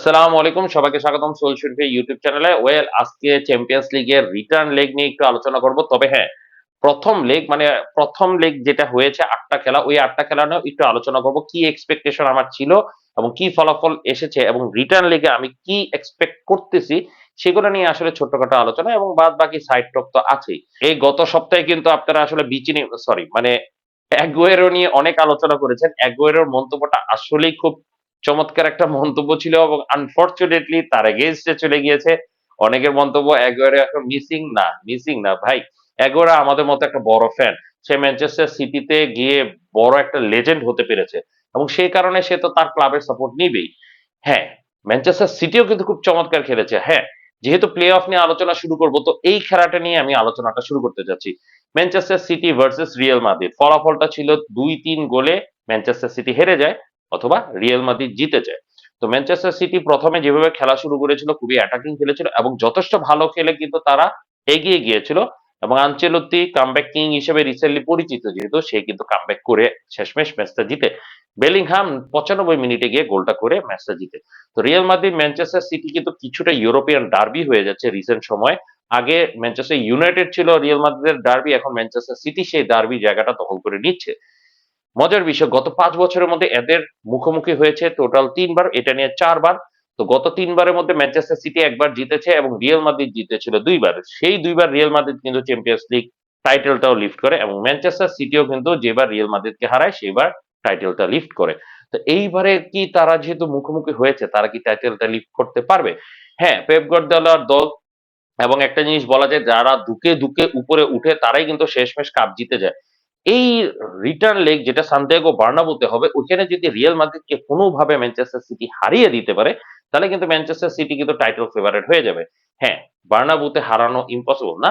আসসালামু আলাইকুম, সবাইকে স্বাগতম সোল শরীফের ইউটিউব চ্যানেলে। ওয়েল, আজকে চ্যাম্পিয়ন্স লিগের রিটার্ন লেগ নিয়ে একটু আলোচনা করব। তবে হ্যাঁ প্রথম লেগ মানে প্রথম লেগ যেটা হয়েছে, আটটা খেলা, ওই আটটা খেলা নিয়েও একটু আলোচনা করব। কি এক্সপেকটেশন আমার ছিল এবং কি ফলাফল এসেছে এবং রিটার্ন লেগে আমি কি এক্সপেক্ট করতেছি, সেগুলো নিয়ে আসলে ছোটখাটো আলোচনা এবং বাদ বাকি সাইড টক তো আছেই। এই গত সপ্তাহে কিন্তু আপনারা আসলে বিচিনি সরি মানে অ্যাগুয়েরো নিয়ে অনেক আলোচনা করেছেন। অ্যাগুয়েরোর মন্তব্যটা আসলেই খুব চমৎকার একটা মন্তব্য ছিল এবং আনফর্চুনেটলি তার এগেনস্টে চলে গিয়েছে। অনেকের মন্তব্য, এগোয়ারে এখন মিসিং না মিসিং না ভাই। এগোরা আমাদের মতো একটা বড় ফ্যান সে ম্যানচেস্টার সিটিতে গিয়ে বড় একটা লেজেন্ড হতে পেরেছে এবং সেই কারণে সে তো তার ক্লাবের সাপোর্ট নিবেই। হ্যাঁ ম্যানচেস্টার সিটিও কিন্তু খুব চমৎকার খেলেছে। হ্যাঁ যেহেতু প্লে অফ নিয়ে আলোচনা শুরু করব, তো এই খেলাটা নিয়ে আমি আলোচনাটা শুরু করতে যাচ্ছি। Manchester City versus Real Madrid ফলাফলটা ছিল দুই তিন গোলে ম্যানচেস্টার সিটি হেরে যায়। অথবা রিয়েল মাদ্রিদ জিতে যায় তো ম্যানচেস্টার সিটি প্রথমে যেভাবে খেলা শুরু করেছিল, খুবই অ্যাটাকিং খেলেছিল এবং যথেষ্ট ভালো খেলে কিন্তু তারা এগিয়ে গিয়েছিল এবং আনচেলত্তি কামব্যাক কিং হিসেবে রিসেন্টলি পরিচিত যেহেতু, সে কিন্তু কামব্যাক করে শেষমেশ ম্যাচটা জিতে। বেলিংহাম পঁচানব্বই মিনিটে গিয়ে গোলটা করে ম্যাচটা জিতে। তো রিয়েল মাদ্রিদ ম্যানচেস্টার সিটি কিন্তু কিছুটা ইউরোপিয়ান ডার্বি হয়ে যাচ্ছে রিসেন্ট সময়। আগে ম্যানচেস্টার ইউনাইটেড ছিল রিয়েল মাদ্রিদের ডার্বি এখন ম্যানচেস্টার সিটি সেই ডার্বি জায়গাটা দখল করে নিচ্ছে। মজার বিষয়, গত পাঁচ বছরের মধ্যে এদের মুখোমুখি হয়েছে টোটাল তিনবার, এটা নিয়ে চারবার। তো গত তিনবারের মধ্যে ম্যানচেস্টার সিটি একবার জিতেছে এবং রিয়েল মাদ্রিদ জিতেছিল দুইবার। সেই দুইবার রিয়েল মাদ্রিদ কিন্তু চ্যাম্পিয়ন্স লিগ টাইটেলটাও লিফট করে এবং ম্যানচেস্টার সিটিও কিন্তু যেবার রিয়েল মাদ্রিদকে হারায়, সেবার টাইটেলটা লিফট করে। তো এইবারে কি তারা যেহেতু মুখোমুখি হয়েছে, তারা কি টাইটেলটা লিফট করতে পারবে? হ্যাঁ পেপ গর্দালার দল এবং একটা জিনিস বলা যায়, যারা দুকে দুকে উপরে উঠে, তারাই কিন্তু শেষমেশ কাপ জিতে যায়। এই রিটার্ন লেগ যেটা সান্তিয়াগো বার্নাবুতে হবে ওখানে যদি রিয়েল মাদ্রিদকে কোনোভাবে ম্যানচেস্টার সিটি হারিয়ে দিতে পারে, তাহলে কিন্তু ম্যানচেস্টার সিটি কিন্তু টাইটেল ফেভারিট হয়ে যাবে। হ্যাঁ বার্নাবুতে হারানো ইম্পসিবল না।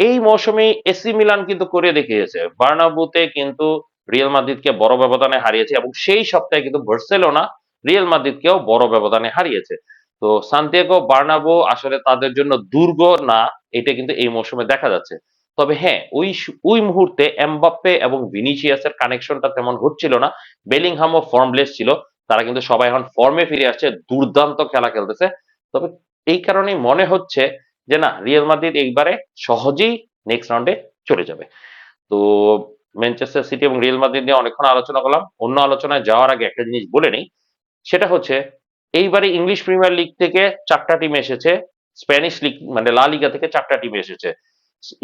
এই মৌসুমে এসি মিলান কিন্তু করে দেখিয়েছে। বার্নাবুতে কিন্তু রিয়েল মাদ্রিদকে বড় ব্যবধানে হারিয়েছে এবং সেই সপ্তাহে কিন্তু বার্সেলোনা রিয়েল মাদ্রিদকেও বড় ব্যবধানে হারিয়েছে। তো সান্তিয়াগো বার্নাবো আসলে তাদের জন্য দুর্গ না, এটা কিন্তু এই মৌসুমে দেখা যাচ্ছে। তবে হ্যাঁ ওই ওই মুহূর্তে এমবাপ্পে এবং ভিনিসিয়াসের কানেকশনটা তেমন হচ্ছিল না। বেলিংহামও ফর্মলেস ছিল। তারা কিন্তু সবাই এখন ফর্মে ফিরে আসছে, দুর্দান্ত খেলা খেলতেছে। তবে এই কারণেই মনে হচ্ছে যে না, রিয়েল মাদ্রিদ এইবারে সহজেই নেক্সট রাউন্ডে চলে যাবে। তো ম্যানচেস্টার সিটি এবং রিয়েল মাদ্রিদ নিয়ে অনেকক্ষণ আলোচনা করলাম। অন্য আলোচনায় যাওয়ার আগে একটা জিনিস বলে নেই। সেটা হচ্ছে, এইবারে ইংলিশ প্রিমিয়ার লিগ থেকে চারটা টিম এসেছে। স্প্যানিশ লিগ মানে লা লিগা থেকে চারটা টিম এসেছে।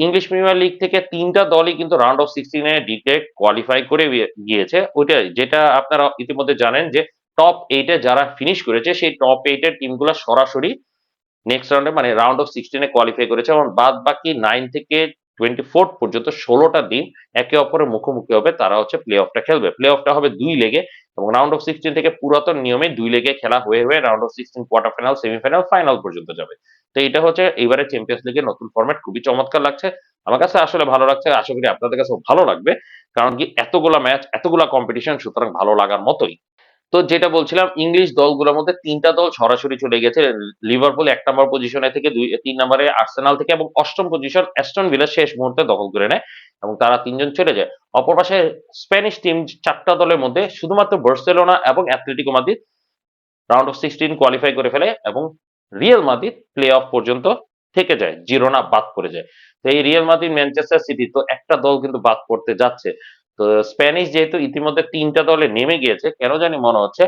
ইংলিশ প্রিমিয়ার লিগ থেকে তিনটা দলই কিন্তু রাউন্ড অফ সিক্সটিনে ডিটে কোয়ালিফাই করে গিয়েছে। ওইটা যেটা আপনারা ইতিমধ্যে জানেন যে টপ এইটে যারা ফিনিশ করেছে, সেই টপ এইটের টিমগুলো সরাসরি নেক্সট রাউন্ডে মানে রাউন্ড অফ সিক্সটিনে কোয়ালিফাই করেছে এবং বাদ বাকি নাইন থেকে টোয়েন্টি ফোর্থ পর্যন্ত ষোলোটা দিন একে অপরের মুখোমুখি হবে। তারা হচ্ছে প্লে অফটা খেলবে। প্লে অফটা হবে দুই লেগে এবং রাউন্ড অফ সিক্সটিন থেকে পুরাতন নিয়মে দুই লেগে খেলা হয়ে হয়ে round of sixteen quarter final semifinal final পর্যন্ত যাবে। তো এটা হচ্ছে এবারে চ্যাম্পিয়ন্স লিগের নতুন ফরম্যাট খুবই চমৎকার লাগছে। আমার কাছে আসলে ভালো লাগছে, আশা করি আপনাদের কাছে ভালো লাগবে। কারণ কি এতগুলা ম্যাচ এতগুলা কম্পিটিশন সুতরাং ভালো লাগার মতোই। তো যেটা বলছিলাম ইংলিশ দলগুলোর মধ্যে তিনটা দল সরাসরি চলে গেছে। লিভারপুল এক নম্বর পজিশনে থেকে দুই, তিন নম্বরে আর্সেনাল থেকে এবং অষ্টম পজিশন অ্যাস্টন ভিলা শেষ মুহূর্তে দখল করে নেয় এবং তারা তিনজন চলে যায়। অপর পাশে স্প্যানিশ টিম চারটা দলের মধ্যে শুধুমাত্র বার্সেলোনা এবং Atletico Madrid round of sixteen qualify করে ফেলে এবং রিয়েল মাদ্রিদ প্লে অফ পর্যন্ত থেকে যায়, জিরোনা বাদ পড়ে যায়। তো এই রিয়েল মাদ্রিদ ম্যানচেস্টার সিটি তো একটা দল কিন্তু বাদ পড়তে যাচ্ছে। তো স্প্যানিশ যেহেতু ইতিমধ্যে তিনটা দলে নেমে গিয়েছে, কেন জানি মনে হচ্ছে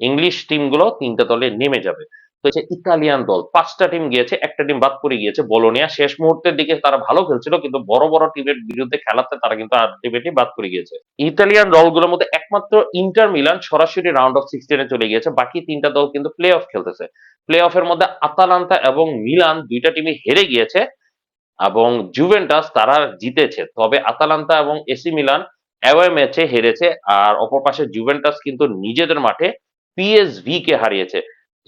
ইংলিশ টিমগুলো তিনটা দলে নেমে যাবে। হচ্ছে ইতালিয়ান দল, পাঁচটা টিম গিয়েছে, একটা টিম বাদ পড়ে গিয়েছে, বলোনিয়া শেষ মুহূর্তের দিকে তারা ভালো খেলছিল, কিন্তু বড় বড় টিমের বিরুদ্ধে খেলাতে তারা কিন্তু আলটিমেটলি বাদ পড়ে গিয়েছে। ইতালিয়ান দলগুলোর মধ্যে একমাত্র ইন্টার মিলান সরাসরি রাউন্ড অফ সিক্সটিনে চলে গিয়েছে, বাকি তিনটা দল কিন্তু প্লে অফ খেলতেছে। প্লে অফের মধ্যে আতালান্তা এবং মিলান দুইটা টিমই হেরে গিয়েছে, এবং জুভেন্টাস তারা জিতেছে, তবে আতালান্তা এবং এসি মিলান অ্যাওয়ে ম্যাচে হেরেছে, আর অপর পাশে জুভেন্টাস কিন্তু নিজেদের মাঠে পিএসভি কে হারিয়েছে।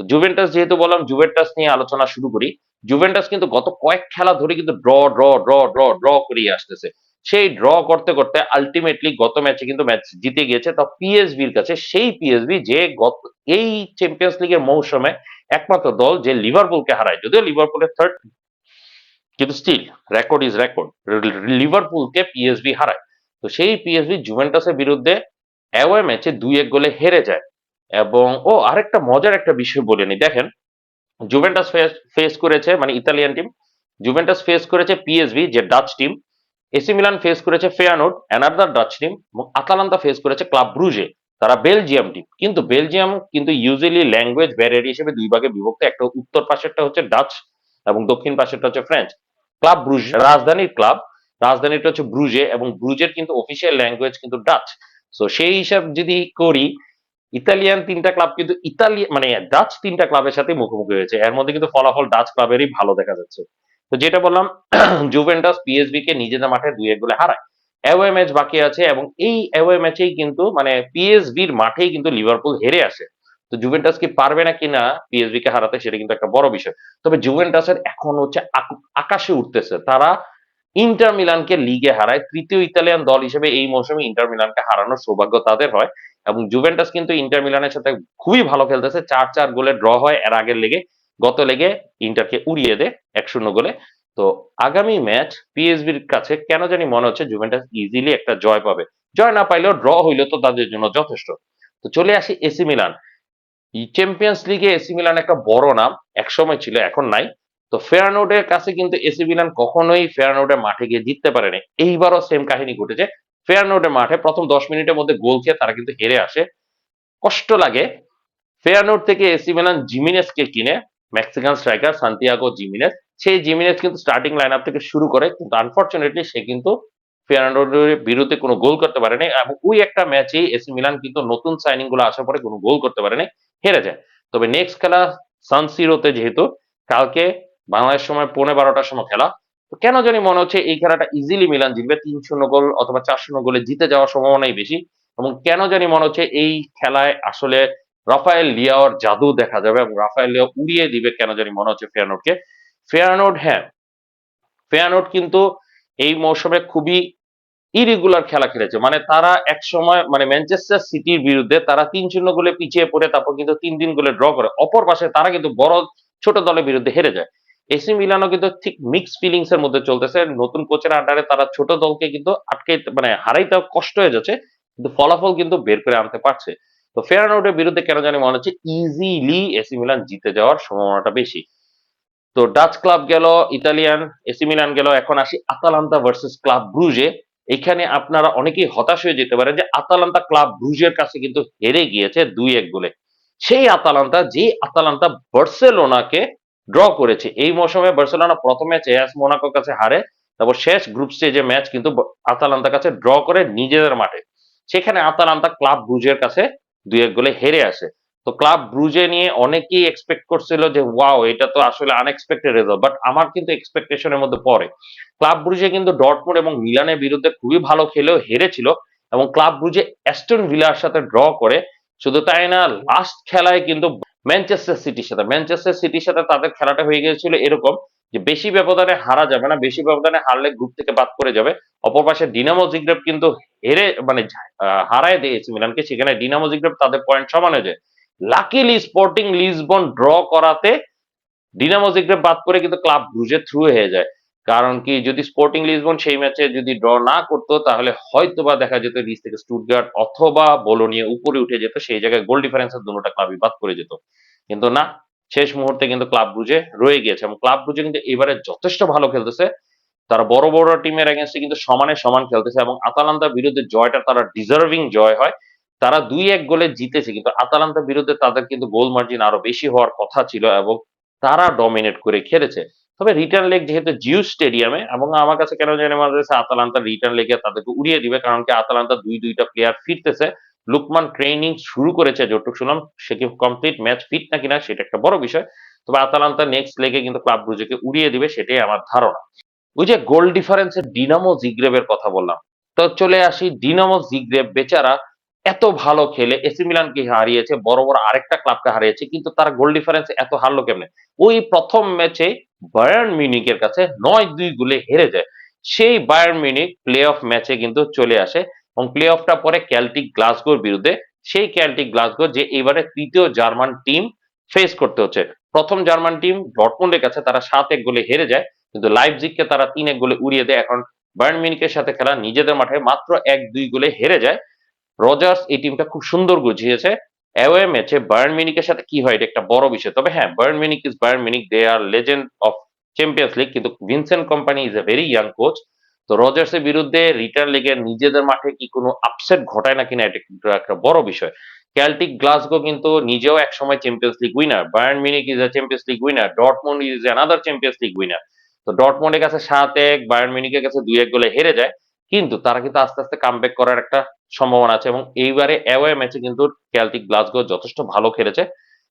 তো জুভেন্টাস যেহেতু বললাম, জুভেন্টাস নিয়ে আলোচনা শুরু করি। জুভেন্টাস কিন্তু গত কয়েক খেলা ধরে কিন্তু draw draw draw draw draw করিয়ে আসতেছে। সেই ড্র করতে করতে আলটিমেটলি গত ম্যাচে কিন্তু ম্যাচ জিতে গিয়েছে। তা পিএসভির কাছে সেই পিএসবি যে গত, এই চ্যাম্পিয়ন্স লিগের মৌসুমে একমাত্র দল যে লিভারপুলকে হারায়। যদিও লিভারপুলের থার্ড কিন্তু স্টিল রেকর্ড ইজ রেকর্ড লিভারপুলকে পিএসবি হারায়। তো সেই পিএসবি জুভেন্টাসের বিরুদ্ধে অ্যাওয়ে ম্যাচে দুই এক গোলে হেরে যায়। এবং, ও, আরেকটা মজার একটা বিষয় বলে নি। দেখেন, জুভেন্টাস ফেস করেছে মানে ইতালিয়ান টিম জুভেন্টাস ফেস করেছে পিএসভি যে Dutch team AC Milan face করেছে ফেয়ানোড অ্যানাদার ডাচ টিম এবং আতালান্তা ফেস করেছে ক্লাব ব্রুজে তারা বেলজিয়াম টিম কিন্তু বেলজিয়াম কিন্তু ইউজুয়ালি ল্যাঙ্গুয়েজ ব্যারিয়ার হিসেবে দুই ভাগে বিভক্ত, একটা উত্তর পাশেরটা হচ্ছে ডাচ এবং দক্ষিণ পাশেরটা হচ্ছে ফ্রেঞ্চ ক্লাব ব্রুজ রাজধানীর ক্লাব রাজধানীটা হচ্ছে ব্রুজে এবং ব্রুজের কিন্তু অফিসিয়াল ল্যাঙ্গুয়েজ কিন্তু ডাচ সো সেই হিসাব যদি করি ইতালিয়ান তিনটা ক্লাব কিন্তু ইতালি মানে ডাচ তিনটা ক্লাবের সাথে মুখোমুখি হয়েছে। এর মধ্যে কিন্তু ফলাফল ডাচ ক্লাবেরই ভালো দেখা যাচ্ছে। তো যেটা বললাম জুভেন্টাস পিএসবি কে নিজেদের মাঠে দুই এক গোলে হারায়। অ্যাওয়ে ম্যাচ বাকি আছে এবং এই অ্যাওয়ে ম্যাচেই কিন্তু মানে পিএসবির মাঠেই কিন্তু লিভারপুল হেরে আসে। তো জুভেন্টাস কি পারবে না কিনা পিএসবি কে হারাতে সেটা কিন্তু একটা বড় বিষয়। তবে জুভেন্টাসের এখন হচ্ছে আক- আকাশে উঠতেছে। তারা ইন্টার মিলানকে লিগে হারায়। তৃতীয় ইতালিয়ান দল হিসেবে এই মৌসুমে ইন্টার মিলানকে হারানোর সৌভাগ্য তাদের হয়। এবং জুভেন্টাস কিন্তু ইন্টার মিলানের সাথে খুবই ভালো খেলতেছে। চার চার গোলে ড্র হয় এর আগের লেগে। গত লেগে ইন্টারকে উড়িয়ে দেয় এক শূন্য গোলে। তো আগামী ম্যাচ পিএসবির কাছে কেন জানি মনে হচ্ছে জুভেন্টাস ইজিলি একটা জয় পাবে। জয় না পাইলেও ড্র হইলে তো তাদের জন্য যথেষ্ট। তো চলে আসি এসি মিলান। চ্যাম্পিয়ন্স লিগে এসি মিলান একটা বড় নাম, একসময় ছিল, এখন নাই। তো ফেয়ারনোডের কাছে কিন্তু এসি মিলান কখনোই ফেয়ারনোডের মাঠে গিয়ে জিততে পারেনি। এইবারও সেম কাহিনী ঘটেছে। ফেয়ারনোডের মাঠে প্রথম দশ মিনিটের মধ্যে গোল খেয়ে তারা কিন্তু হেরে আসে। কষ্ট লাগে। ফেয়ারনোড থেকে এসি মিলান জিমিনেসকে কিনে, মেক্সিকান স্ট্রাইকার সান্তিয়াগো জিমিনেস, সেই জিমিনেস কিন্তু স্টার্টিং লাইন আপ থেকে শুরু করে, কিন্তু আনফর্চুনেটলি সে কিন্তু ফেয়ারনোডের বিরুদ্ধে কোনো গোল করতে পারেনি এবং ওই একটা ম্যাচেই এসি মিলান কিন্তু নতুন সাইনিংগুলো আসার পরে কোনো গোল করতে পারেনি, হেরে যায়। তবে নেক্সট খেলা সানসিরোতে যেহেতু, কালকে বাংলাদেশ সময় পৌনে বারোটার সময় খেলা। তো কেন জানি মনে হচ্ছে এই খেলাটা ইজিলি মিলান জিতবে, তিন শূন্য গোল অথবা চার শূন্য গোলে জিতে যাওয়ার সম্ভাবনাই বেশি। এবং কেন জানি মনে হচ্ছে এই খেলায় আসলে রাফায়েল লিয়াওর জাদু দেখা যাবে এবং রাফায়েল লিয়াও উড়িয়ে দিবে কেন জানি মনে হচ্ছে ফেয়ানোডকে ফেয়ানোড হ্যাঁ ফেয়ানোড কিন্তু এই মৌসুমে খুবই ইরেগুলার খেলা খেলেছে। মানে তারা এক সময় মানে ম্যানচেস্টার সিটির বিরুদ্ধে তারা তিন শূন্য গোলে পিছিয়ে পড়ে, তারপর কিন্তু তিন দিন গোলে ড্র করে। অপর পাশে তারা কিন্তু বড় ছোট দলের বিরুদ্ধে হেরে যায়। এসি মিলানো কিন্তু ঠিক মিক্স ফিলিংস এর মধ্যে চলতেছে। নতুন কোচের আন্ডারে তারা ছোট দলকে কিন্তু আটকে মানে হারাইতে কষ্ট হয়ে যাচ্ছে, কিন্তু ফলাফল কিন্তু বের করে আনতে পারছে। তো ফেয়ারনোডের বিরুদ্ধে কেন জানি মনে হচ্ছে ইজিলি এসি মিলান জিতে যাওয়ার সম্ভাবনাটা বেশি। তো ডাচ ক্লাব গেল ইতালিয়ান এসি মিলান গেল, এখন আসি আতালান্তা ভার্সেস ক্লাব ব্রুজে এখানে আপনারা অনেকেই হতাশ হয়ে যেতে পারেন যে আতালান্তা ক্লাব ব্রুজের কাছে কিন্তু হেরে গিয়েছে দুই এক গোলে। সেই আতালান্তা যে আতালান্তা বার্সেলোনাকে ড্র করেছে। এই মৌসুমে বার্সেলোনা প্রথম ম্যাচে এস মোনাকোর কাছে হারে, তারপর শেষ গ্রুপ স্টেজে ম্যাচ কিন্তু আতালান্তার কাছে ড্র করে নিজেদের মাঠে। সেখানে আতালান্তা ক্লাব ব্রুজের কাছে দুই এক গোলে হেরে আসে। তো ক্লাব ব্রুজে নিয়ে অনেকেই এক্সপেক্ট করছিল যে ওয়াও এটা তো আসলে আনএক্সপেক্টেড রেজাল্ট বাট আমার কিন্তু এক্সপেকটেশনের মধ্যে পড়ে। ক্লাব ব্রুজে কিন্তু ডটমুড এবং মিলানের বিরুদ্ধে খুবই ভালো খেলেও হেরেছিল এবং ক্লাব ব্রুজে অ্যাস্টন ভিলার সাথে ড্র করে। শুধু তাই না লাস্ট খেলায় কিন্তু ম্যানচেস্টার সিটির সাথে। ম্যানচেস্টার সিটির সাথে তাদের খেলাটা হয়ে গিয়েছিল এরকম যে বেশি ব্যবধানে হারা যাবে না, বেশি ব্যবধানে হারলে গ্রুপ থেকে বাদ করে যাবে। অপর পাশে ডিনামো জিগ্রেব কিন্তু হেরে মানে হারায় দিয়েছে মিলানকে। সেখানে ডিনামো জিগ্রেব তাদের পয়েন্ট সমান হয়ে যায় লাকিলি স্পোর্টিং লিসবন ড্র করাতে ডিনামো জিগ্রেব বাদ করে কিন্তু ক্লাব ব্রুজে থ্রু হয়ে যায়। কারণ কি, যদি স্পোর্টিং লিসবন সেই ম্যাচে যদি ড্র না করতো, তাহলে হয়তো বা দেখা যেত লিজ থেকে স্টুটগার্ড অথবা বোলোনিয়া উপরে উঠে যেত, সেই জায়গায় গোল ডিফারেন্সের দুটোটা ক্লাবই বাদ করে যেত। কিন্তু না, শেষ মুহূর্তে কিন্তু ক্লাব ব্রুজে রয়ে গিয়েছে এবং ক্লাব ব্রুজে কিন্তু এবারে যথেষ্ট ভালো খেলতেছে। তারা বড় বড় টিমের এগেনস্টে কিন্তু সমানে সমান খেলতেছে এবং আতালান্তার বিরুদ্ধে জয়টা তারা ডিজার্ভিং জয় হয়। তারা দুই এক গোলে জিতেছে, কিন্তু আতালান্তার বিরুদ্ধে তাদের কিন্তু গোল মার্জিন আরও বেশি হওয়ার কথা ছিল এবং তারা ডমিনেট করে খেলেছে। তবে রিটার্ন লেগ যেহেতু জিউ স্টেডিয়ামে, এবং আমার কাছে কেন জানি মনে হচ্ছে আতালান্তা রিটার্ন লেগে তাদেরকে উড়িয়ে দিবে, কারণ কি আতালান্তা দুই, দুইটা প্লেয়ার ফিরতেছে। লুকমান ট্রেনিং শুরু করেছে, যতটুকু শুনলাম, সে কি কমপ্লিট ম্যাচ ফিট না কিনা সেটা একটা বড় বিষয়। তবে আতালান্তা নেক্সট লেগে কিন্তু ক্লাব ব্রুজেকে উড়িয়ে দিবে, সেটাই আমার ধারণা। ওই যে গোল ডিফারেন্সের ডিনামো জিগ্রেবের কথা বললাম। তো চলে আসি ডিনামো জিগ্রেব বেচারা এত ভালো খেলে এসি মিলানকে হারিয়েছে, বড় বড় আরেকটা ক্লাবকে হারিয়েছে, কিন্তু তারা গোল ডিফারেন্স এত হারলো কেমনে? ওই প্রথম ম্যাচে বায়ার্ন মিউনিকের কাছে নয় দুই গোলে হেরে যায়। সেই বায়ার্ন মিউনিক প্লে অফ ম্যাচে কিন্তু চলে আসে এবং প্লে অফটা পরে ক্যালটিক গ্লাসগোর বিরুদ্ধে। সেই ক্যালটিক গ্লাসগো যে এবারে তৃতীয় জার্মান টিম ফেস করতে হচ্ছে। প্রথম জার্মান টিম ডটমুন্ডের কাছে তারা সাত এক গোলে হেরে যায়, কিন্তু লাইপজিগকে তারা তিন এক গোলে উড়িয়ে দেয়। এখন বায়ার্ন মিউনিকের সাথে খেলা নিজেদের মাঠে মাত্র এক দুই গোলে হেরে যায়। রজার্স এই টিমটা খুব সুন্দর গুছিয়েছে। অ্যাওয়ে ম্যাচে বায়ার্ন মিউনিকের সাথে কি হয়, এটা একটা বড় বিষয়। তবে হ্যাঁ Bayern Munich is Bayern Munich they are legend of Champions League কিন্তু Vincent Kompany is a very young coach তো রজার্সের বিরুদ্ধে রিটার্ন লিগে নিজেদের মাঠে কি কোনো আপসেট ঘটায় না কিনা এটা কিন্তু একটা বড় বিষয়। ক্যালটিক গ্লাসগো কিন্তু নিজেও একসময় Champions League winner Bayern Munich is a Champions League winner Dortmund is another Champions League winner তো ডটমন্ডের কাছে সাত এক বায়ার্ন মিউনিকের কাছে দুই এক গোলে হেরে যায়। কিন্তু তারা কিন্তু আস্তে আস্তে কামব্যাক করার একটা সম্ভাবনা আছে এবং এইবারে অ্যাওয়ে ম্যাচে কিন্তু ক্যালটিক গ্লাসগো যথেষ্ট ভালো খেলেছে।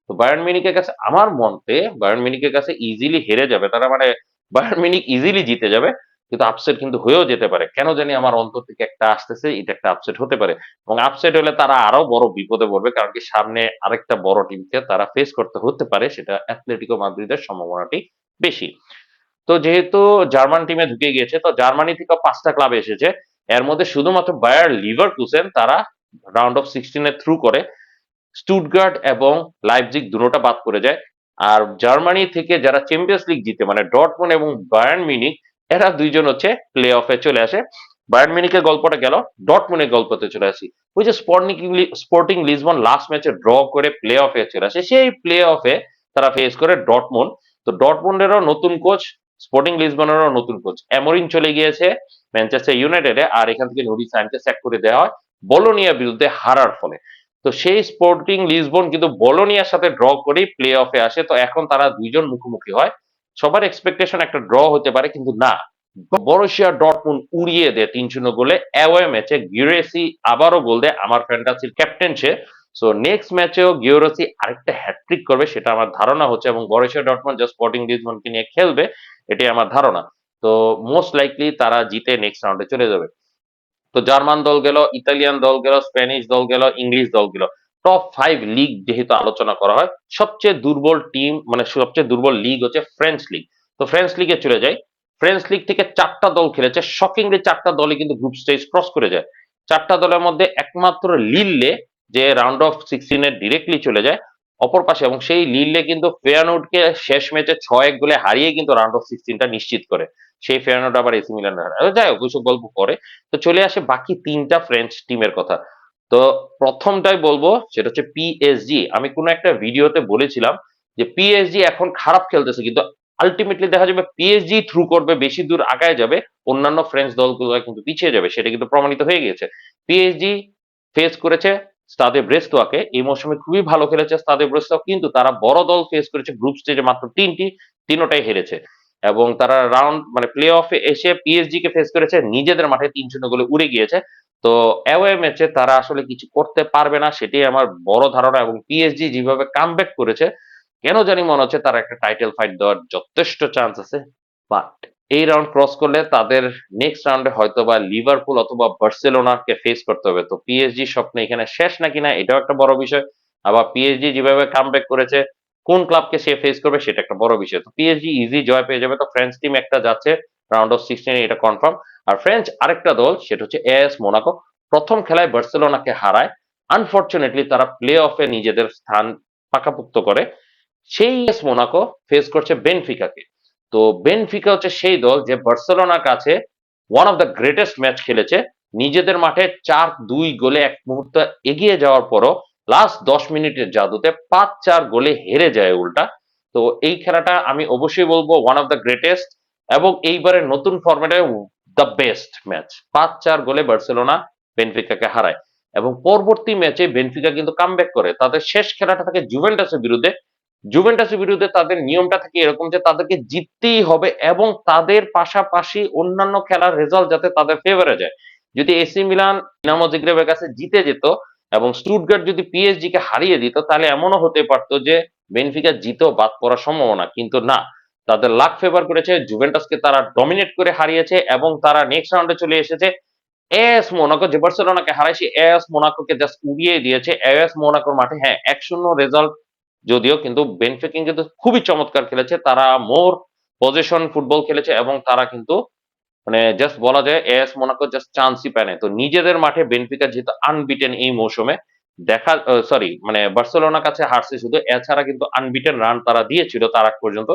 তো বায়ার্ন মিউনিকের কাছে আমার মতে বায়ার্ন মিউনিকের কাছে ইজিলি হেরে যাবে। তারা মানে বায়ার্ন মিউনিক ইজিলি জিতে যাবে, কিন্তু আপসেট কিন্তু হয়েও যেতে পারে। কেন জানি আমার অন্তর থেকে একটা আসতেছে, এটা একটা আপসেট হতে পারে। এবং আপসেট হলে তারা আরও বড় বিপদে পড়বে, কারণ কি সামনে আরেকটা বড় টিমকে তারা ফেস করতে হতে পারে, সেটা অ্যাথলেটিকো মাদ্রিদের সম্ভাবনাটি বেশি। তো যেহেতু জার্মান টিমে ঢুকে গিয়েছে, তো জার্মানি থেকে পাঁচটা ক্লাব এসেছে। এর মধ্যে শুধুমাত্র বায়ার লিভার কুসেন তারা রাউন্ড অফ সিক্সটিনে থ্রু করে স্টুটগার্ড এবং লাইপজিগ দুটোটা বাদ করে যায়। আর জার্মানি থেকে যারা চ্যাম্পিয়ন্স লিগ জিতে মানে ডটমন এবং বায়ার্ন মিউনিক এরা দুইজন হচ্ছে প্লে অফে চলে আসে। বায়ার্ন মিউনিকের গল্পটা গেল ডটমনের গল্পতে চলে আসি। ওই যে স্পোর্টিং লিসবন লাস্ট ম্যাচে ড্র করে প্লে অফে চলে আসে। সেই প্লে অফে তারা ফেস করে ডটমন তো ডটমন্ডেরও নতুন কোচ স্পোর্টিং লিসবনেরও নতুন কোচ অ্যামোরিন চলে গিয়েছে ম্যানচেস্টার ইউনাইটেডে আর এখান থেকে নুরি সাইনকে স্যাক করে দেওয়া হয় বলোনিয়ার বিরুদ্ধে হারার ফলে। তো সেই স্পোর্টিং লিসবন কিন্তু বলোনিয়ার সাথে ড্র করেই প্লে অফে আসে। তো এখন তারা দুইজন মুখোমুখি হয়। সবার এক্সপেকটেশন একটা ড্র হতে পারে, কিন্তু না। বরশিয়া ডটমুন উড়িয়ে দেয় তিন শূন্য গোলে। অ্যাওয়ে ম্যাচে গিউরেসি আবারও গোল দেয় আমার ফ্যান্টাসির ক্যাপ্টেন সে। সো নেক্সট ম্যাচেও গিউরেসি আরেকটা হ্যাট্রিক করবে, সেটা আমার ধারণা হচ্ছে। এবং বরশিয়া ডটমুন যে স্পোর্টিং লিসবনকে নিয়ে খেলবে। এটাই আমার ধারণা। তো মোস্ট লাইকলি তারা জিতে নেক্সট রাউন্ডে চলে যাবে। তো জার্মান দল গেল, ইতালিয়ান দল গেল, স্প্যানিশ দল গেল, ইংলিশ দল গেল। টপ ফাইভ লিগ যেহেতু আলোচনা করা হয়, সবচেয়ে দুর্বল টিম মানে সবচেয়ে দুর্বল লিগ হচ্ছে ফ্রেঞ্চ লিগ তো ফ্রেঞ্চ লিগে চলে যায় ফ্রেঞ্চ লিগ থেকে চারটা দল খেলেছে শকিংলি চারটা দলই কিন্তু গ্রুপ স্টেজ ক্রস করে যায়। চারটা দলের মধ্যে একমাত্র লিললে যে রাউন্ড অফ সিক্সটিনে ডিরেক্টলি চলে যায় অপর পাশে এবং সেই লিললে কিন্তু ফেয়ারনুডকে শেষ ম্যাচে ছয় এক গোলে হারিয়ে কিন্তু রাউন্ড অফ সিক্সটিনটা নিশ্চিত করে। সেই ফেয়ারনুড আবার এসি মিলান যাই হোক, ওইসব গল্প করে তো চলে আসে বাকি তিনটা ফ্রেঞ্চ টিমের কথা। তো প্রথমটাই বলব, সেটা হচ্ছে পিএসজি আমি কোনো একটা ভিডিওতে বলেছিলাম যে পিএসজি এখন খারাপ খেলতেছে, কিন্তু আলটিমেটলি দেখা যাবে পিএসজি থ্রু করবে, বেশি দূর আগায় যাবে, অন্যান্য ফ্রেঞ্চ দলগুলো কিন্তু পিছিয়ে যাবে, সেটা কিন্তু প্রমাণিত হয়ে গিয়েছে। পিএসজি ফেস করেছে স্তাদে ব্রেস্তোয়াকে এই মৌসুমে খুবই ভালো খেলেছে স্তাদে ব্রেস্তোয়া কিন্তু তারা বড় দল ফেস করেছে গ্রুপ স্টেজে মাত্র তিনটি, তিনোটাই হেরেছে। এবং তারা রাউন্ড মানে প্লে অফে এসে পিএসজি কে ফেস করেছে, নিজেদের মাঠে তিন শূন্য গোলে উড়ে গিয়েছে। তো অ্যাওয়ে ম্যাচে তারা আসলে কিছু করতে পারবে না, সেটাই আমার বড় ধারণা এবং পিএসজি যেভাবে কামব্যাক করেছে, কেন জানি মনে হচ্ছে তারা একটা টাইটেল ফাইট দেওয়ার যথেষ্ট চান্স আছে বাট এই রাউন্ড ক্রস করলে তাদের নেক্সট রাউন্ডে হয়তো বা লিভারপুল অথবা বার্সেলোনাকে ফেস করতে হবে। তো পিএসজি স্বপ্ন এখানে শেষ নাকি না এটাও একটা বড় বিষয়। আবার পিএসজি যেভাবে কামব্যাক করেছে, কোন ক্লাবকে সে ফেস করবে সেটা একটা বড় বিষয়। তো পিএসজি ইজি জয় পেয়ে যাবে। তো ফ্রেঞ্চ টিম একটা যাচ্ছে রাউন্ড অফ সিক্সটিনে এটা কনফার্ম আর ফ্রেঞ্চ আরেকটা দল, সেটা হচ্ছে এএস মোনাকো প্রথম খেলায় বার্সেলোনাকে হারায়। আনফর্চুনেটলি তারা প্লে অফে নিজেদের স্থান পাকাপুক্ত করে। সেই এস মোনাকো ফেস করছে বেনফিকাকে তো বেনফিকা হচ্ছে সেই দল যে বার্সেলোনার কাছে one of the greatest match খেলেছে। নিজেদের মাঠে চার দুই গোলে এক মুহূর্ত এগিয়ে যাওয়ার পরও লাস্ট দশ মিনিটের জাদুতে পাঁচ চার গোলে হেরে যায় উল্টা। তো এই খেলাটা আমি অবশ্যই বলব ওয়ান অফ দ্য গ্রেটেস্ট এবং এইবারের নতুন ফরম্যাটে দ্য বেস্ট ম্যাচ পাঁচ চার গোলে বার্সেলোনা বেনফিকাকে হারায়। এবং পরবর্তী ম্যাচে বেনফিকা কিন্তু কামব্যাক করে। তাদের শেষ খেলাটা থাকে জুভেন্টাসের বিরুদ্ধে। জুভেন্টাসের বিরুদ্ধে তাদের নিয়মটা থাকে এরকম যে তাদেরকে জিততেই হবে এবং তাদের পাশাপাশি অন্যান্য খেলার রেজাল্ট যাতে তাদের ফেভারে যায়। যদি এসি মিলান ডিনামো জিগ্রেবের কাছে জিতে যেত এবং স্টুটগার্ট যদি পিএসজি কে হারিয়ে দিত, তাহলে এমনও হতে পারতো যে বেনফিকা জিতেও বাদ পড়ার সম্ভাবনা, কিন্তু না। তাদের লাক ফেভার করেছে, জুভেন্টাসকে তারা ডমিনেট করে হারিয়েছে এবং তারা নেক্সট রাউন্ডে চলে এসেছে। এস মোনাকো যে বার্সেলোনাকে হারাইছে এস মোনাকোকে জাস্ট উড়িয়ে দিয়েছে। এস মোনাকোর মাঠে হ্যাঁ এক শূন্য রেজাল্ট যদিও কিন্তু বেনফিকিং কিন্তু খুবই চমৎকার খেলেছে, তারা মোর পজিশন ফুটবল খেলেছে এবং তারা কিন্তু মানে জাস্ট বলা যায় এস মোনাকো জাস্ট চান্সই পায় তো নিজেদের মাঠে বেনফিকা যেহেতু আনবিটেন এই মৌসুমে, দেখা সরি মানে বার্সেলোনার কাছে হারছে শুধু, এছাড়া কিন্তু আনবিটেন রান তারা দিয়েছিল তার আগ পর্যন্ত।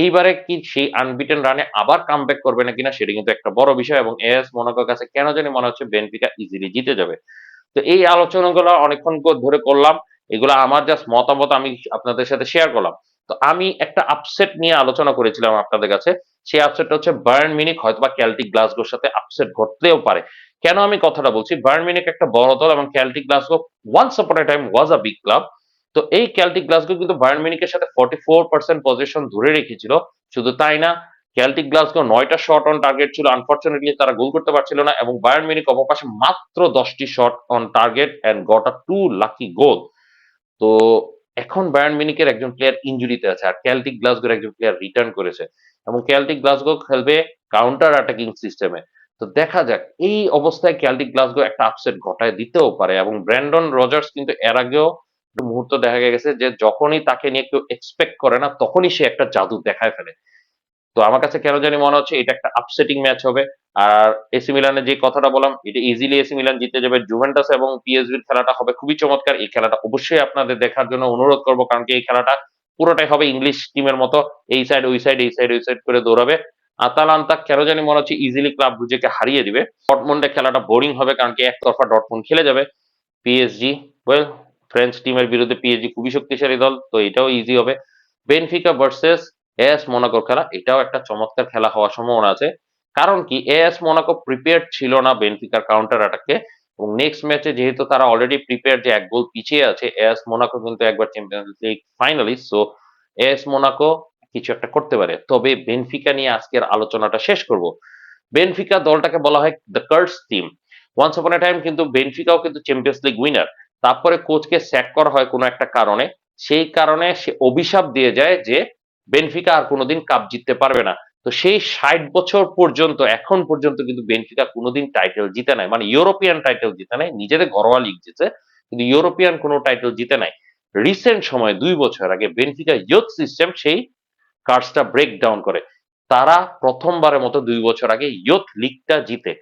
এইবারে কি সেই আনবিটেন রানে আবার কামব্যাক করবে না কিনা সেটা কিন্তু একটা বড় বিষয় এবং এস মোনাকোর কাছে কেন জানি মনে হচ্ছে বেনফিকা ইজিলি জিতে যাবে। তো এই আলোচনাগুলো অনেকক্ষণ ধরে করলাম। এগুলো আমার জাস্ট মতামত আমি আপনাদের সাথে শেয়ার করলাম। তো আমি একটা আপসেট নিয়ে আলোচনা করেছিলাম আপনাদের কাছে। সেই আপসেটটা হচ্ছে বার্ন মিনিক হয়তো বা ক্যালটিক গ্লাসগোর সাথে আপসেট ঘটতেও পারে। কেন আমি কথাটা বলছি? বার্ন মিনিক একটা বড় দল এবং Celtic Glasgow once upon a time was a big club তো এই ক্যালটিক গ্লাসগো কিন্তু বায়ার্ন মিনিকের সাথে ফর্টি ফোর পার্সেন্ট পজিশন ধরে রেখেছিল। শুধু তাই না ক্যালটিক গ্লাসগো নয়টা শট অন টার্গেট ছিল। আনফর্চুনেটলি তারা গোল করতে পারছিল না এবং বায়ার্ন মিনিক অপপাশে মাত্র দশটি shot on target and got a two lucky goal তো এখন বায়ার্ন মিনিকের একজন প্লেয়ার ইঞ্জুরিতে আছে, আর ক্যালটিক গ্লাসগোর একজন প্লেয়ার রিটার্ন করেছে, এবং ক্যালটিক গ্লাসগো খেলবে কাউন্টার অ্যাটাকিং সিস্টেমে তো দেখা যাক, এই অবস্থায় ক্যালটিক গ্লাসগো একটা আপসেট ঘটায় দিতেও পারে, এবং ব্র্যান্ডন রজার্স কিন্তু এর আগেও মুহূর্ত দেখা গেছে যে যখনই তাকে নিয়ে কেউ এক্সপেক্ট করে না, তখনই সে একটা জাদু দেখায় ফেলে। তো আমার কাছে কেন জানি মনে হচ্ছে এটা একটা আপসেটিং ম্যাচ হবে। আর এসি মিলানের যে কথাটা বললাম, এটা ইজিলি এসি মিলান জিতে যাবে। জুভেন্টাস এবং পিএসভির খেলাটা হবে খুবই চমৎকার। এই খেলাটা অবশ্যই আপনাদের দেখার জন্য অনুরোধ করব, কারণ কি এই খেলাটা পুরোটাই হবে ইংলিশ টিমের মতো। এই সাইড ওই সাইড এই সাইড ওই সাইড করে দৌড়াবে। আতালান্তা কেন জানি মনে হচ্ছে ইজিলি ক্লাব ব্রুজেকে হারিয়ে দিবে। ডটমন্ডে খেলাটা বোরিং হবে, কারণ কি একতরফা ডটমন্ড খেলে যাবে। পিএসজি ওয়েল ফ্রেঞ্চ টিমের বিরুদ্ধে পিএসজি খুবই শক্তিশালী দল, তো এটাও ইজি হবে। বেনফিকা ভার্সেস এস মোনাকোর খেলা, এটাও একটা চমৎকার খেলা হওয়ার সম্ভাবনা আছে। কারণ কি, এস মোনাকো প্রিপেয়ার ছিল না বেনফিকার কাউন্টার অ্যাটাকে এবং নেক্সট ম্যাচে যেহেতু তারা অলরেডি প্রিপেয়ার যে এক গোল পিছিয়ে আছে, এস মোনাকো কিন্তু একবার Champions League finalist so AS Monaco কিছু একটা করতে পারে। তবে বেনফিকা নিয়ে আজকের আলোচনাটা শেষ করব। বেনফিকা দলটাকে বলা হয় the curse team once upon a time কিন্তু বেনফিকাও কিন্তু চ্যাম্পিয়ন্স লিগ উইনার তারপরে কোচকে স্যাক করা হয় কোনো একটা কারণে। সেই কারণে সে অভিশাপ দিয়ে যায় যে বেনফিকা আর কোনোদিন কাপ জিততে পারবে না। তো সেই ষাট বছর পর্যন্ত, এখন পর্যন্ত কিন্তু বেনফিকা কোনোদিন টাইটেল জিতে নাই। মানে ইউরোপিয়ান টাইটেল জিতে নাই, নিজেদের ঘরোয়া লিগ জিতে কিন্তু ইউরোপিয়ান কোনো টাইটেল জিতে নাই। রিসেন্ট সময়, দুই বছর আগে, বেনফিকা ইয়ুথ সিস্টেম সেই কার্সটা ব্রেক ডাউন করে। তারা প্রথমবারের মতো দুই বছর আগে ইয়ুথ লিগটা জিতে।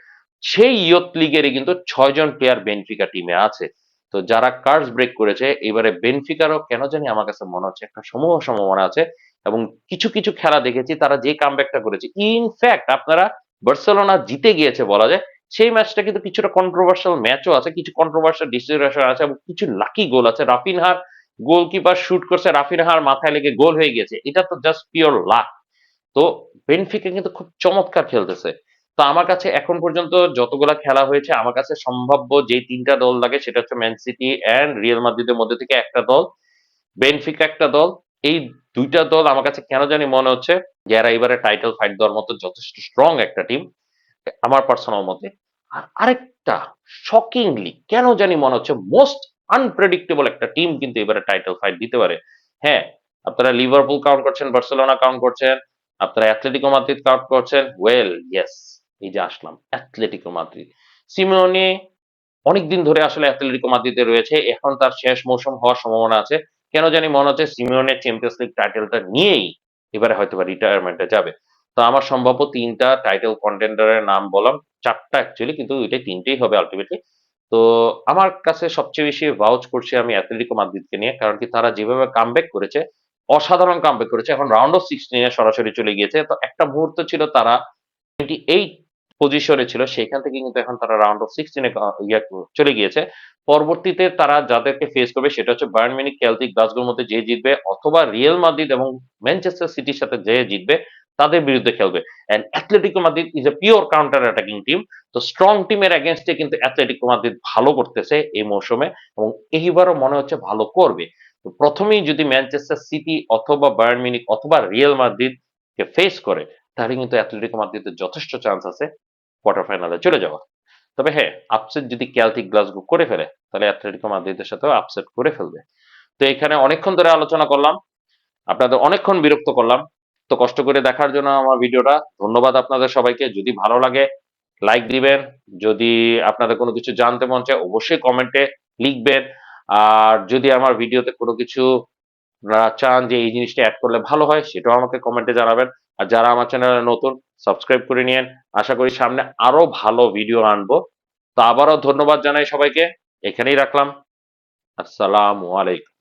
সেই ইয়ুথ লিগেরই কিন্তু ছয়জন প্লেয়ার বেনফিকা টিমে আছে। তো যারা কার্স ব্রেক করেছে, এবারে বেনফিকারও কেন জানি আমার কাছে মনে হচ্ছে একটা সমূহ সম্ভাবনা আছে। এবং কিছু কিছু খেলা দেখেছি, তারা যে কামব্যাকটা করেছে। ইনফ্যাক্ট আপনারা বার্সেলোনা জিতে গিয়েছে বলা যায়। সেই ম্যাচটা কিন্তু কিছুটা কন্ট্রোভার্সিয়াল ম্যাচও আছে, কিছু কন্ট্রোভার্সিয়াল ডিসিশন আছে এবং কিছু লাকি গোল আছে। রাফিনহার গোলকিপার শুট করছে, রাফিনহার মাথায় লেগে গোল হয়ে গেছে এটা তো জাস্ট পিওর লাক তো বেনফিকা কিন্তু খুব চমৎকার খেলতেছে। তো আমার কাছে এখন পর্যন্ত যতগুলা খেলা হয়েছে, আমার কাছে সম্ভাব্য যে তিনটা দল লাগে, সেটা হচ্ছে ম্যান সিটি অ্যান্ড রিয়াল মাদ্রিদের মধ্যে থেকে একটা দল। বেনফিকা একটা দল। এই দুইটা দল আমার কাছে কেন জানি মনে হচ্ছে যারা এবারে টাইটেল ফাইট দেওয়ার মতো যথেষ্ট স্ট্রং একটা টিম আমার পার্সোনাল মতে। আর আরেকটা শকিংলি কেন জানি মনে হচ্ছে মোস্ট আনপ্রেডিক্টেবল একটা টিম কিন্তু এবারে টাইটেল ফাইট দিতে পারে। হ্যাঁ আপনারা লিভারপুল কাউন্ট করছেন বার্সেলোনা কাউন্ট করছেন, আপনারা অ্যাথলেটিকো মাদ্রিদ কাউন্ট করছেন। ওয়েল ইয়েস এই যে আসলাম অ্যাথলেটিকো মাদ্রিদ সিমিওনি অনেকদিন ধরে আসলে অ্যাথলেটিকো মাদ্রিদে রয়েছে, এখন তার শেষ মৌসুম হওয়ার সম্ভাবনা আছে। কেন জানি মনে হচ্ছে সিমিওনের চ্যাম্পিয়ন্স লিগ টাইটেলটা নিয়েই এবারে হয়তো বা রিটায়ারমেন্টে যাবে। তো আমার সম্ভাব্য তিনটা টাইটেল কন্টেন্ডারের নাম বললাম, চারটা অ্যাকচুয়ালি কিন্তু এটা তিনটেই হবে আলটিমেটলি তো আমার কাছে সবচেয়ে বেশি ভাউচ করছি আমি অ্যাথলেটিকো মাদ্রিদকে নিয়ে, কারণ কি তারা যেভাবে কামব্যাক করেছে, অসাধারণ কামব্যাক করেছে। এখন রাউন্ড অফ সিক্সটিনে সরাসরি চলে গিয়েছে। তো একটা মুহূর্ত ছিল তারা টোয়েন্টি এইট পজিশনে ছিল, সেখান থেকে কিন্তু এখন তারা রাউন্ড অফ সিক্সটিনে চলে গিয়েছে। পরবর্তীতে তারা যাদেরকে ফেস করবে সেটা হচ্ছে বায়ার্ন মিনিক ক্যালটিক গ্লাসগোর মধ্যে যে জিতবে, অথবা রিয়েল মাদ্রিদ এবং ম্যানচেস্টার সিটির সাথে যে জিতবে, তাদের বিরুদ্ধে খেলবে। And Atletico Madrid is a pure counter attacking team তো স্ট্রং টিমের এগেনস্টে কিন্তু অ্যাথলেটিকো মাদ্রিদ ভালো করতেছে এই মৌসুমে, এবং এইবারও মনে হচ্ছে ভালো করবে। তো প্রথমেই যদি ম্যানচেস্টার সিটি অথবা বায়ার্ন মিনিক অথবা রিয়েল মাদ্রিদ কে ফেস করে, তাহলে কিন্তু অ্যাথলেটিকো মাদ্রিদের যথেষ্ট চান্স আছে। কোয়ার্টার ফাইনালে চলে যাওয়ার তবে হ্যাঁ আপসেট যদি ক্যালটিক গ্লাসগো করে ফেলে, তাহলে অ্যাথলেটিকো মাদ্রিদের সাথেও আপসেট করে ফেলবে। তো এখানে অনেকক্ষণ ধরে আলোচনা করলাম, আপনাদের অনেকক্ষণ বিরক্ত করলাম। তো কষ্ট করে দেখার জন্য আমার ভিডিওটা। ধন্যবাদ আপনাদের সবাইকে। যদি ভালো লাগে লাইক দিবেন। যদি আপনাদের কোনো কিছু জানতে মন চায়, অবশ্যই কমেন্টে লিখবেন। আর যদি আমার ভিডিওতে কোনো কিছু চান যে এই জিনিসটা অ্যাড করলে ভালো হয়, সেটাও আমাকে কমেন্টে জানাবেন। আর যারা আমার চ্যানেলে নতুন, সাবস্ক্রাইব করে নিয়েন। আশা করি সামনে আরও ভালো ভিডিও আনব। তা আবারও ধন্যবাদ জানাই সবাইকে। এখানেই রাখলাম। আসসালামু আলাইকুম।